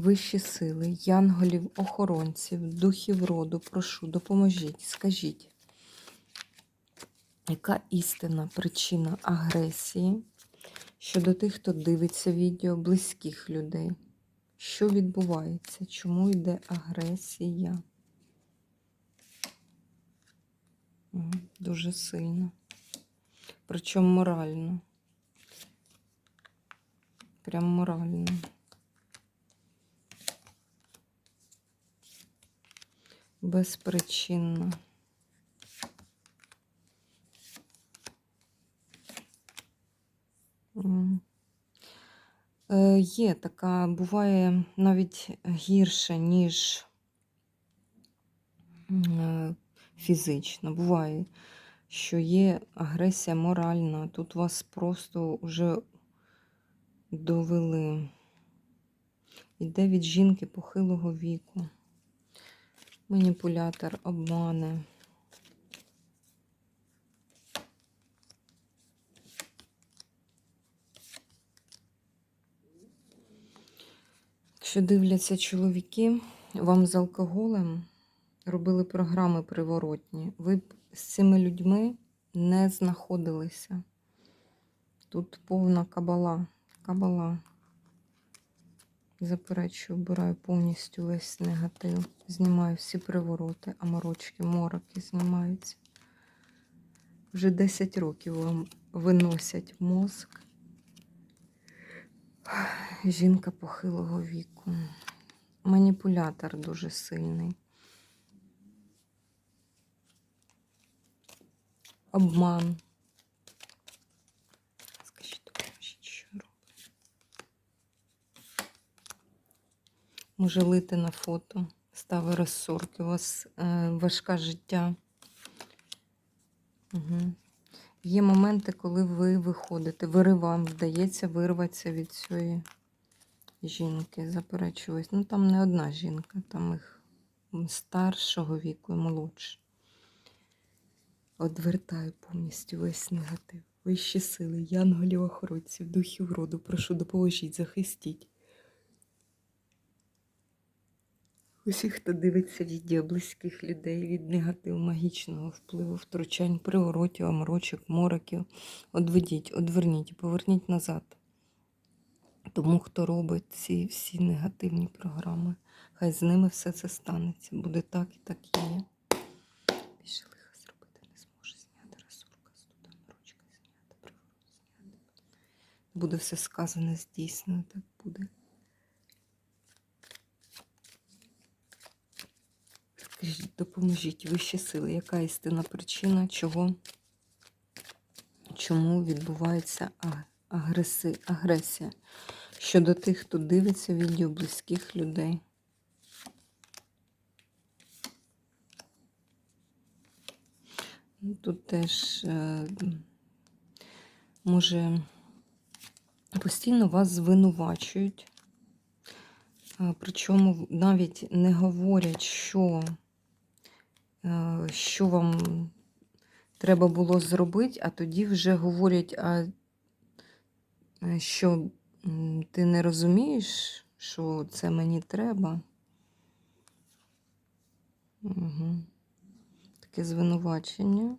Вищі сили, янголів, охоронців, духів роду, прошу, допоможіть, скажіть, яка істинна причина агресії щодо тих, хто дивиться відео близьких людей? Що відбувається? Чому йде агресія? Дуже сильно. Причому морально. Прям морально. Безпричинно. Е, Є така, буває навіть гірше, ніж е, фізично. Буває, що є агресія моральна. Тут вас просто вже довели. Іде від жінки похилого віку. Маніпулятор, обмани. Якщо дивляться чоловіки, вам з алкоголем робили програми приворотні. Ви б з цими людьми не знаходилися. Тут повна кабала. Кабала. Заперечую, обираю повністю весь негатив. Знімаю всі привороти, аморочки, мороки знімаються. Вже 10 років вам виносять мозк. Жінка похилого віку. Маніпулятор дуже сильний. Обман. Скажіть, допоможіть, що робить? Може лити на фото, стави розсорки, у вас е, важке життя. Угу. Є моменти, коли ви виходите, вири вам вдається вирватися від цієї жінки, заперечуюсь. Ну там не одна жінка, там їх старшого віку і молодше. Одвертаю повністю весь негатив. Вищі сили, янголів охоронців, духів роду, прошу, допоможіть, захистіть. Усіх, хто дивиться відео близьких людей від негативу, магічного впливу, втручань, приворотів, аморочок, мороків, одведіть, одверніть, поверніть назад. Тому, хто робить ці всі негативні програми, хай з ними все це станеться. Буде так і так і є. Більше лиха зробити не зможе зняти розсурка, студа, ручка зняти, приворот зняти. Буде все сказане, здійснено, так буде. Скажіть, допоможіть вищі сили, яка істинна причина, чого, чому відбувається агреси, агресія щодо тих, хто дивиться відео близьких людей. Тут теж е, може постійно вас звинувачують. Причому навіть не говорять, що, е, що вам треба було зробити, а тоді вже говорять, а е, що ти не розумієш, що це мені треба. Угу. Таке звинувачення.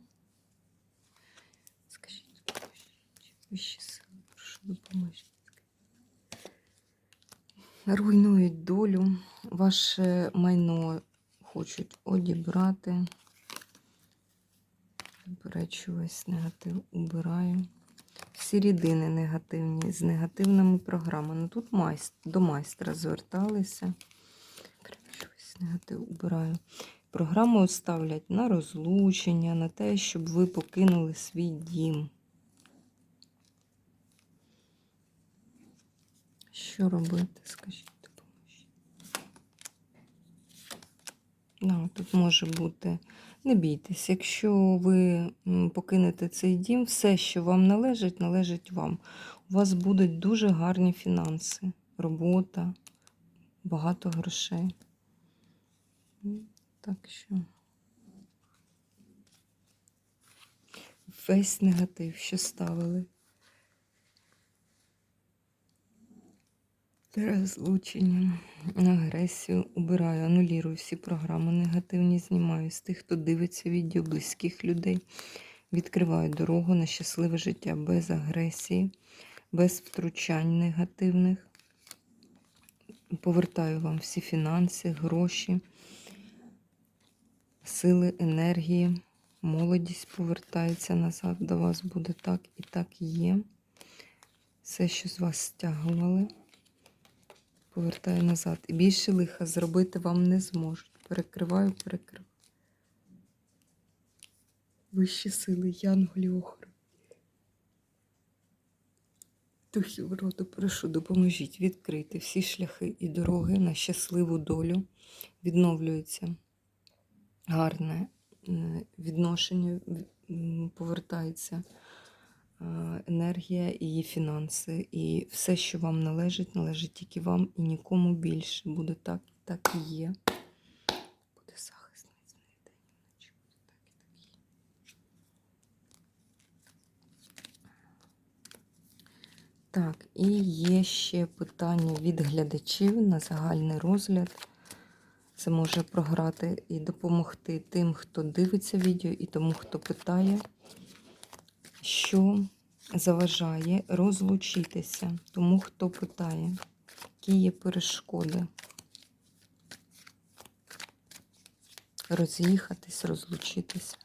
Скажіть. Вищі сили, прошу допоможіть. руйнують долю, ваше майно хочуть одібрати. Заперечу весь негатив убираю. Всі рідини негативні з негативними програмами. Ну тут майстр, до майстра зверталися. Весь негатив убираю. Програму ставлять на розлучення, на те, щоб ви покинули свій дім. Що робити, скажіть, Да, тут може бути. Не бійтесь, якщо ви покинете цей дім, все, що вам належить, належить вам. У вас будуть дуже гарні фінанси, робота, багато грошей. Так що. Весь негатив, що ставили. Розлучення, агресію убираю, анулірую всі програми негативні, знімаю з тих, хто дивиться відео близьких людей. Відкриваю дорогу на щасливе життя без агресії, без втручань негативних. Повертаю вам всі фінанси, гроші, сили, енергії, молодість повертається назад до вас. Буде так і так є. Все, що з вас стягували повертаю назад. І більше лиха зробити вам не зможуть. Перекриваю, перекриваю. Вищі сили, янголів охорони. Духів роду, прошу, допоможіть відкрити всі шляхи і дороги на щасливу долю. Відновлюється гарне е, відношення, повертається енергія і її фінанси. І все, що вам належить, належить тільки вам і нікому більше. Буде так, так і є. Буде захист міцний день і. Буде так і так є. Так, і є ще питання від глядачів на загальний розгляд. Це може програти і допомогти тим, хто дивиться відео, і тому, хто питає, що заважає розлучитися. Тому, хто питає, які є перешкоди. Роз'їхатись, розлучитися.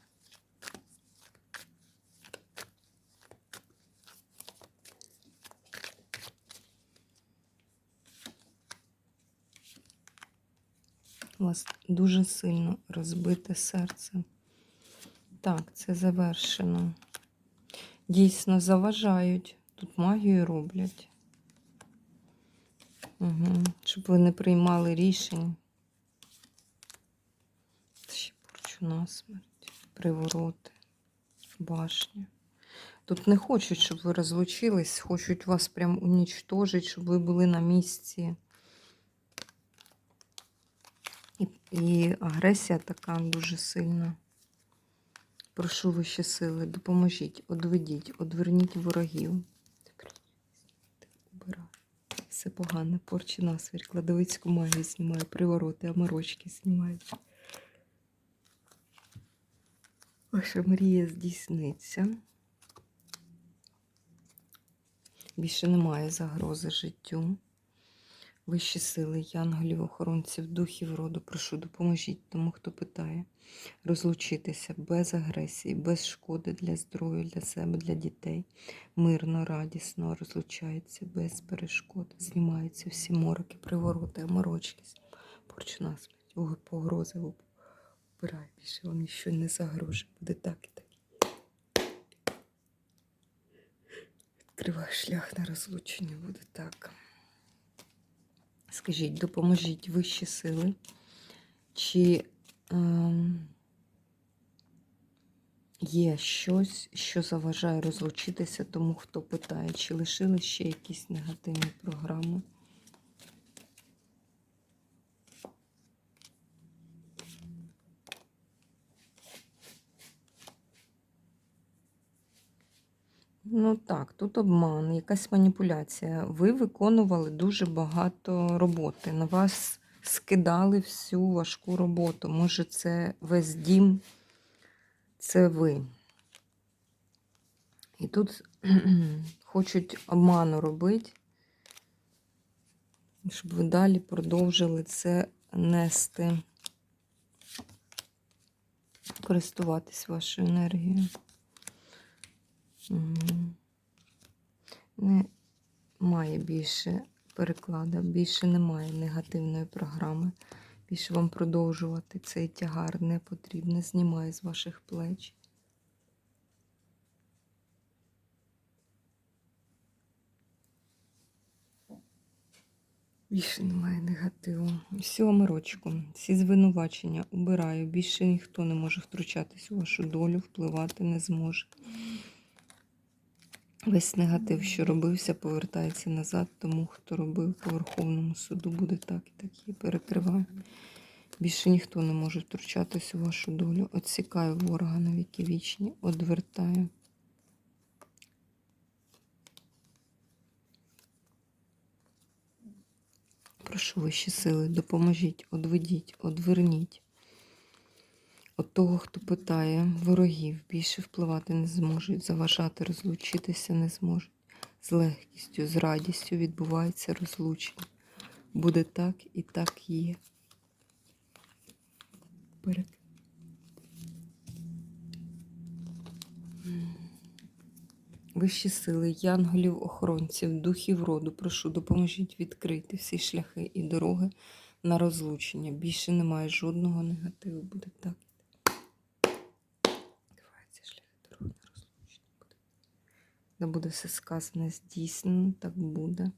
У вас дуже сильно розбите серце. Так, це завершено. Дійсно заважають. Тут магію роблять. Угу. Щоб ви не приймали рішень. Ще порчу насмерть, привороти, башня. Тут не хочуть, щоб ви розлучились, хочуть вас прям унічтожити, щоб ви були на місці. І, і агресія така дуже сильна. Прошу вищі сили, допоможіть, одведіть, одверніть ворогів. Все погане, порчі насвір, кладовицьку магію знімаю, привороти, аморочки знімаю. Ваша мрія здійсниться. Більше немає загрози життю. Вищі сили, янголів, охоронців, духів роду, прошу, допоможіть тому, хто питає, розлучитися без агресії, без шкоди для здоров'я, для себе, для дітей. Мирно, радісно розлучається, без перешкод. Знімаються всі мороки, привороти, морочки, порчу насмерть, погрози вбирає. Більше вам нічого не загрожує. Буде так і так. Відкриваю шлях на розлучення, буде так. Скажіть, допоможіть вищі сили, чи е, є щось, що заважає розлучитися тому, хто питає, чи лишили ще якісь негативні програми? Ну так, тут обман, якась маніпуляція. Ви виконували дуже багато роботи. На вас скидали всю важку роботу. Може, це весь дім, це ви. І тут хочуть обману робити, щоб ви далі продовжили це нести, користуватись вашою енергією. Немає більше перекладу, більше немає негативної програми. Більше вам продовжувати цей тягар не потрібно. Знімає з ваших плеч. Більше немає негативу. Всю омирочку, всі звинувачення убираю. Більше ніхто не може втручатись у вашу долю, впливати не зможе. Весь негатив, що робився, повертається назад. Тому, хто робив по Верховному суду, буде так і так і перекриваю. Більше ніхто не може втручатись у вашу долю. Отсікаю ворога на віки вічні, одвертаю. Прошу вищі сили, допоможіть, одведіть, одверніть. От того, хто питає, ворогів більше впливати не зможуть, заважати, розлучитися не зможуть. З легкістю, з радістю відбувається розлучення. Буде так і так є. Перек... Вищі сили, янголів, охоронців, духів роду, прошу, допоможіть відкрити всі шляхи і дороги на розлучення. Більше немає жодного негативу. Буде так. Відкриваються шляхи дороги на розлучення. Буде. Да буде все сказане, здійснено, так буде.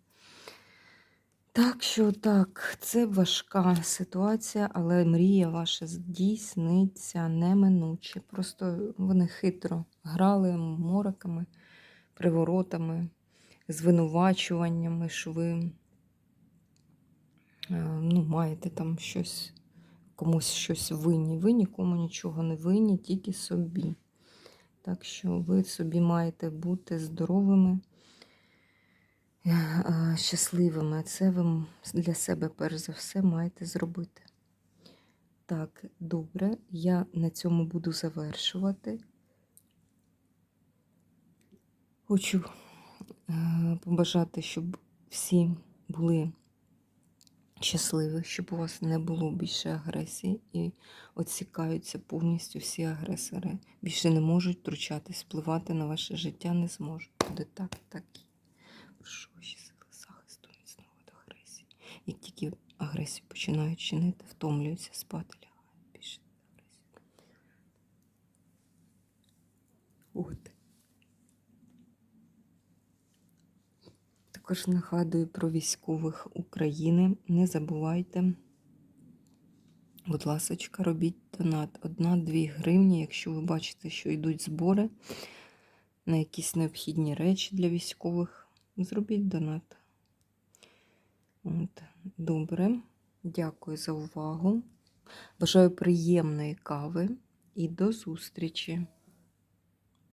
Так що так, це важка ситуація, але мрія ваша здійсниться неминуче. Просто вони хитро грали мороками, приворотами, звинувачуваннями, що ви е, ну, маєте там щось, комусь щось винні. Ви нікому нічого не винні, тільки собі. Так що ви собі маєте бути здоровими щасливими. Це ви для себе, перш за все, маєте зробити. Так, добре, я на цьому буду завершувати. Хочу е, побажати, щоб всі були щасливі, щоб у вас не було більше агресії і оцікаються повністю всі агресори. Більше не можуть втручатись, впливати на ваше життя не зможуть. Буде так, так. Прошу ваші сили захисту міцного від агресії. Як тільки агресію починають чинити, втомлюються спати, лягають більше агресії. От. Також нагадую про військових України. Не забувайте, будь ласочка, робіть донат. Одна-дві гривні, якщо ви бачите, що йдуть збори на якісь необхідні речі для військових. Зробіть донат. От. Добре. Дякую за увагу. Бажаю приємної кави і до зустрічі!